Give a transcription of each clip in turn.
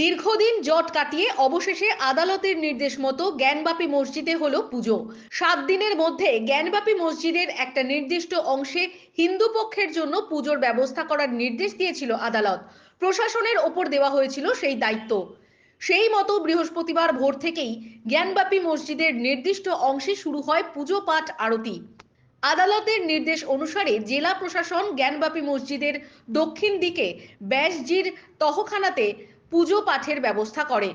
দীর্ঘদিন জট কাটিয়ে অবশেষে আদালতের নির্দেশ মতো জ্ঞানবাপী মসজিদে হলো পুজো। সাত দিনের মধ্যে জ্ঞানবাপী মসজিদের একটা নির্দিষ্ট অংশে হিন্দু পক্ষের জন্য পুজোর ব্যবস্থা করার নির্দেশ দিয়েছিল আদালত। প্রশাসনের ওপর দেওয়া হয়েছিল সেই দায়িত্ব। সেই মতো বৃহস্পতিবার ভোর থেকেই জ্ঞানবাপী মসজিদের নির্দিষ্ট অংশে শুরু হয় পুজো পাঠ আরতি। আদালতের নির্দেশ অনুসারে জেলা প্রশাসন জ্ঞানবাপী মসজিদের দক্ষিণ দিকে ব্যাসজির তহখানাতে পুজো পাঠের ব্যবস্থা করে।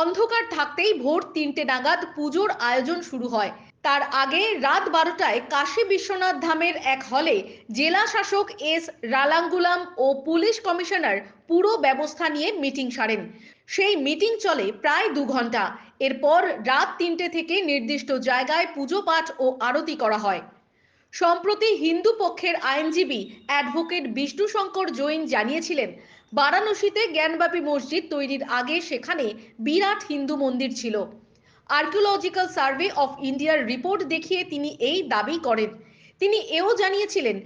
অন্ধকার থাকতেই ভোর তিনটে নাগাদ পুজোর আয়োজন শুরু হয়। তার আগে রাত বারোটায় কাশী বিশ্বনাথ ধামের এক হলে জেলা শাসক এস রালাঙ্গুলাম ও পুলিশ কমিশনার পুরো ব্যবস্থা নিয়ে মিটিং সারেন। সেই মিটিং চলে প্রায় দু ঘণ্টা এরপর রাত তিনটে থেকে নির্দিষ্ট জায়গায় পুজো পাঠ ও আরতি করা হয়। সম্প্রতি হিন্দু পক্ষের আইনজীবী অ্যাডভোকেট বিষ্ণু শঙ্কর জৈন জানিয়েছিলেন বারাণসীতে জ্ঞানব্যাপী মসজিদ তৈরির আগে সেখানে বিরাট হিন্দু মন্দির ছিল। আর্কিওলজিক্যাল সার্ভে অফ ইন্ডিয়ার রিপোর্ট দেখিয়ে তিনি এই দাবি করেন। তিনি এও জানিয়েছিলেন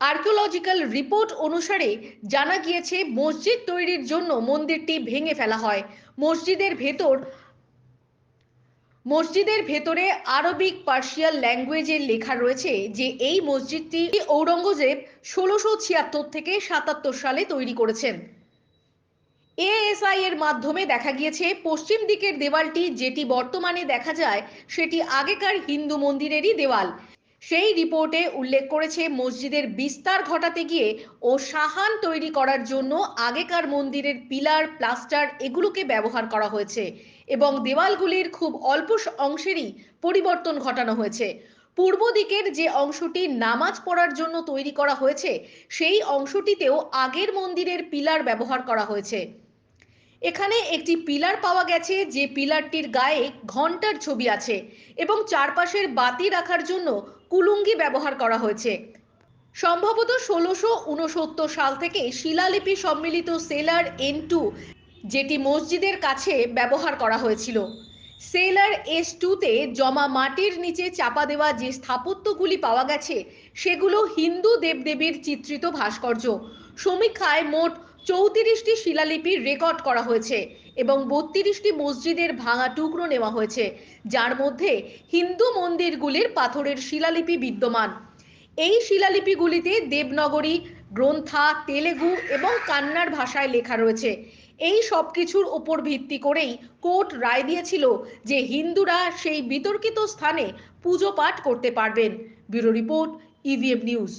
আর্কিওলজিক্যাল রিপোর্ট অনুসারে জানা গিয়েছে, মসজিদ তৈরির জন্য মন্দিরটি ভেঙে ফেলা হয়। মসজিদের ভেতর মসজিদের ভেতরে আরবিক পার্সিয়াল ল্যাঙ্গুয়েজের লেখা রয়েছে যে এই মসজিদটি ঔরঙ্গজেব ষোলোশো ছিয়াত্তর থেকে সাতাত্তর সালে তৈরি করেছেন। এএসআই এর মাধ্যমে দেখা গিয়েছে, পশ্চিম দিকের দেওয়ালটি যেটি বর্তমানে দেখা যায়, সেটি আগেকার হিন্দু মন্দিরেরই দেওয়াল। সেই রিপোর্টে উল্লেখ করেছে, মসজিদের বিস্তার ঘটাতে গিয়ে ও সাহান তৈরি করার জন্য আগেকার মন্দিরের পিলার, প্লাস্টার এগুলোকে ব্যবহার করা হয়েছে এবং দেওয়ালগুলির খুব অল্প অংশেরই পরিবর্তন ঘটানো হয়েছে। পূর্ব দিকের যে অংশটি নামাজ পড়ার জন্য তৈরি করা হয়েছে, সেই অংশটিতেও আগের মন্দিরের পিলার ব্যবহার করা হয়েছে। এখানে একটি পিলার পাওয়া গেছে, যে পিলারটির গায়ে ঘণ্টার ছবি আছে এবং চারপাশের বাতি রাখার জন্য কুলুঙ্গি ব্যবহার করা হয়েছে। সম্ভবত ষোলোশো উনসত্তর সাল থেকে শিলালিপি সম্মিলিত সেলার এন টু, যেটি মসজিদের কাছে ব্যবহার করা হয়েছিল। সেলার এস টুতে জমা মাটির নিচে চাপা দেওয়া যে স্থাপত্যগুলি পাওয়া গেছে, সেগুলো হিন্দু দেবদেবীর চিত্রিত ভাস্কর্য। সমীক্ষায় মোট চৌত্রিশটি শিলালিপি রেকর্ড করা হয়েছে এবং বত্রিশটি মসজিদের ভাঙা টুকরো নেওয়া হয়েছে, যার মধ্যে হিন্দু মন্দিরগুলির পাথরের শিলালিপি বিদ্যমান। এই শিলালিপিগুলিতে দেবনগরী, গ্রন্থা, তেলেগু এবং কান্নার ভাষায় লেখা রয়েছে। এই সব কিছুর উপর ভিত্তি করেই কোর্ট রায় দিয়েছিল যে হিন্দুরা সেই বিতর্কিত স্থানে পুজো পাঠ করতে পারবেন। Bureau report EVM news